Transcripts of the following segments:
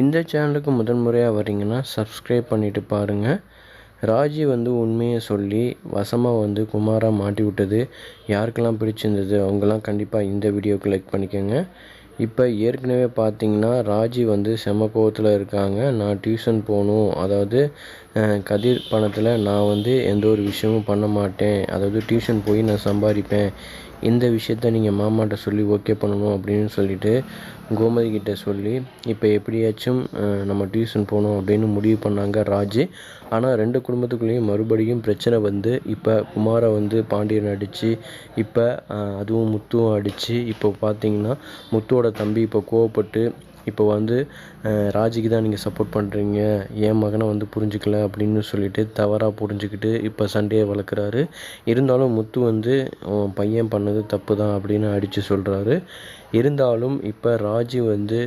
இந்த சேனலுக்கு முதன் முறையாக வரீங்கன்னா சப்ஸ்கிரைப் பண்ணிவிட்டு பாருங்கள் ராஜி வந்து உண்மையை சொல்லி வசமாக வந்து குமாராக மாட்டி விட்டது. யாருக்கெல்லாம் பிடிச்சிருந்தது அவங்கெல்லாம் கண்டிப்பாக இந்த வீடியோ லைக் பண்ணிக்கோங்க. இப்போ ஏற்கனவே பார்த்தீங்கன்னா ராஜி வந்து செம கோவத்தில் இருக்காங்க. நான் டியூஷன் போகணும். அதாவது கதிர் பணத்தில் நான் வந்து எந்த ஒரு விஷயமும் பண்ண மாட்டேன். அதாவது டியூஷன் போய் நான் சம்பாதிப்பேன். இந்த விஷயத்த நீங்கள் மாமாட்ட சொல்லி ஓகே பண்ணணும் அப்படின்னு சொல்லிட்டு கோமதி கிட்ட சொல்லி இப்போ எப்படியாச்சும் நம்ம டியூஷன் போகணும் அப்படின்னு முடிவு பண்ணாங்க ராஜு. ஆனால் ரெண்டு குடும்பத்துக்குள்ளேயும் மறுபடியும் பிரச்சனை வந்து இப்போ குமாரை வந்து பாண்டியன் அடித்து இப்போ அதுவும் முத்துவும் அடித்து இப்போ பார்த்தீங்கன்னா முத்துவோட தம்பி இப்போ கோவப்பட்டு இப்போ வந்து ராஜிக்கு தான் நீங்கள் சப்போர்ட் பண்ணுறீங்க என் மகனை வந்து புரிஞ்சுக்கல அப்படின்னு சொல்லிட்டு தவறாக புரிஞ்சுக்கிட்டு இப்போ சண்டையை வளர்க்குறாரு. இருந்தாலும் முத்து வந்து பையன் பண்ணது தப்பு தான் அப்படின்னு அடித்து சொல்கிறாரு இருந்தாலும் இப்போ ராஜி வந்து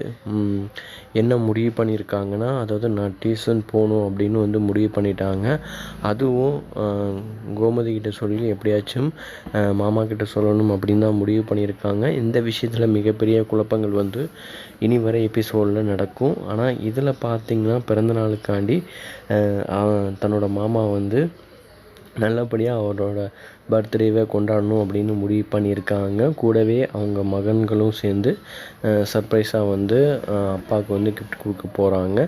என்ன முடிவு பண்ணியிருக்காங்கன்னா அதாவது நான் டியூஷன் போகணும் அப்படின்னு வந்து முடிவு பண்ணிட்டாங்க. அதுவும் கோமதி கிட்ட சொல்லி எப்படியாச்சும் மாமா கிட்ட சொல்லணும் அப்படின்னு தான் முடிவு பண்ணியிருக்காங்க இந்த விஷயத்தில் மிகப்பெரிய குழப்பங்கள் வந்து இனி வர எபிசோடில் நடக்கும். ஆனால் இதில் பார்த்திங்கன்னா பிறந்த நாளுக்காண்டி தன்னோட மாமா வந்து நல்லபடியாக அவரோட பர்த்டேவை கொண்டாடணும் அப்படின்னு முடிவு பண்ணியிருக்காங்க. கூடவே அவங்க மகன்களும் சேர்ந்து சர்ப்ரைஸாக வந்து அப்பாவுக்கு வந்து கிஃப்ட் கொடுக்க போகிறாங்க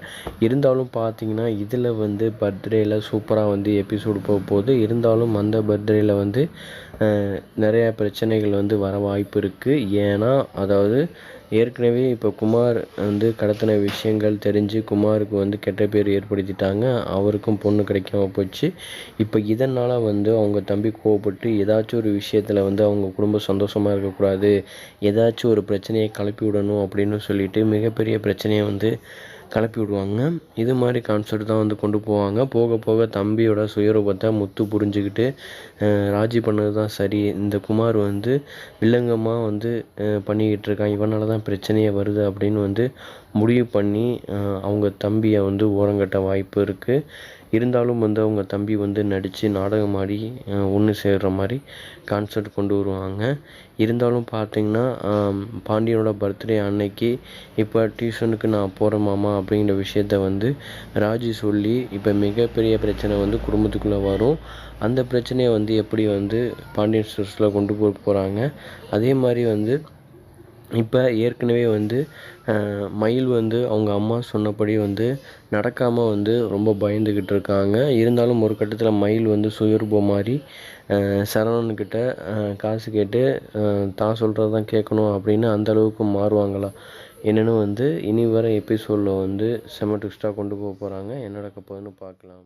இருந்தாலும் பார்த்தீங்கன்னா இதில் வந்து பர்த்டேயில் சூப்பராக வந்து எபிசோடு போக போகுது. இருந்தாலும் அந்த பர்த்டேயில் வந்து நிறையா பிரச்சனைகள் வந்து வர வாய்ப்பு இருக்குது ஏன்னா அதாவது ஏற்கனவே இப்போ குமார் வந்து கடத்தின விஷயங்கள் தெரிஞ்சு குமாருக்கு வந்து கெட்ட பேர் ஏற்படுத்திட்டாங்க. அவருக்கும் பொண்ணு கிடைக்காம போச்சு. இப்போ இதனால் வந்து அவங்க தம்பி கோவப்பட்டு ஏதாச்சும் ஒரு விஷயத்தில் வந்து அவங்க குடும்பம் சந்தோஷமாக இருக்கக்கூடாது. ஏதாச்சும் ஒரு பிரச்சனையை கிளப்பி விடணும் அப்படின்னு சொல்லிட்டு மிகப்பெரிய பிரச்சனையை வந்து கிளப்பி விடுவாங்க இது மாதிரி கான்செப்ட் தான் வந்து கொண்டு போவாங்க. போக போக தம்பியோட சுயரூபத்தை முத்து புரிஞ்சுக்கிட்டு ராஜி பண்ணது தான் சரி. இந்த குமார் வந்து வில்லங்கமாக வந்து பண்ணிக்கிட்டு இருக்கான். இவனால் தான் பிரச்சனையே வருது அப்படின்னு வந்து முடிவு பண்ணி அவங்க தம்பியை வந்து ஓரங்கட்ட வாய்ப்பு இருக்குது இருந்தாலும் வந்து அவங்க தம்பி வந்து நடித்து நாடகம் ஆடி ஒன்று சேர்கிற மாதிரி கான்செப்ட் கொண்டு வருவாங்க. இருந்தாலும் பார்த்தீங்கன்னா பாண்டியனோட பர்த்டே அன்னைக்கு இப்போ டியூஷனுக்கு நான் போகிறேன் மாமா அப்படிங்கிற விஷயத்த வந்து ராஜி சொல்லி இப்போ மிகப்பெரிய பிரச்சனை வந்து குடும்பத்துக்குள்ளே வரும். அந்த பிரச்சனையை வந்து எப்படி வந்து பாண்டியன் ஸ்டோர்ஸில் கொண்டு போக போகிறாங்க அதே மாதிரி வந்து இப்போ ஏற்கனவே வந்து மயில் வந்து அவங்க அம்மா சொன்னபடி வந்து நடக்காமல் வந்து ரொம்ப பயந்துக்கிட்டு இருக்காங்க. இருந்தாலும் ஒரு கட்டத்தில் மயில் வந்து சுயரூபம் மாதிரி சரவணன்கிட்ட காசு கேட்டு தான் சொல்கிறது தான் கேட்கணும் அப்படின்னு அந்தளவுக்கு மாறுவாங்களா? என்னென்னு வந்து இனி வர எபிசோடில் வந்து செம ட்விஸ்ட்டாக கொண்டு போக போகிறாங்க என்ன நடக்க போகுதுன்னு பார்க்கலாம்.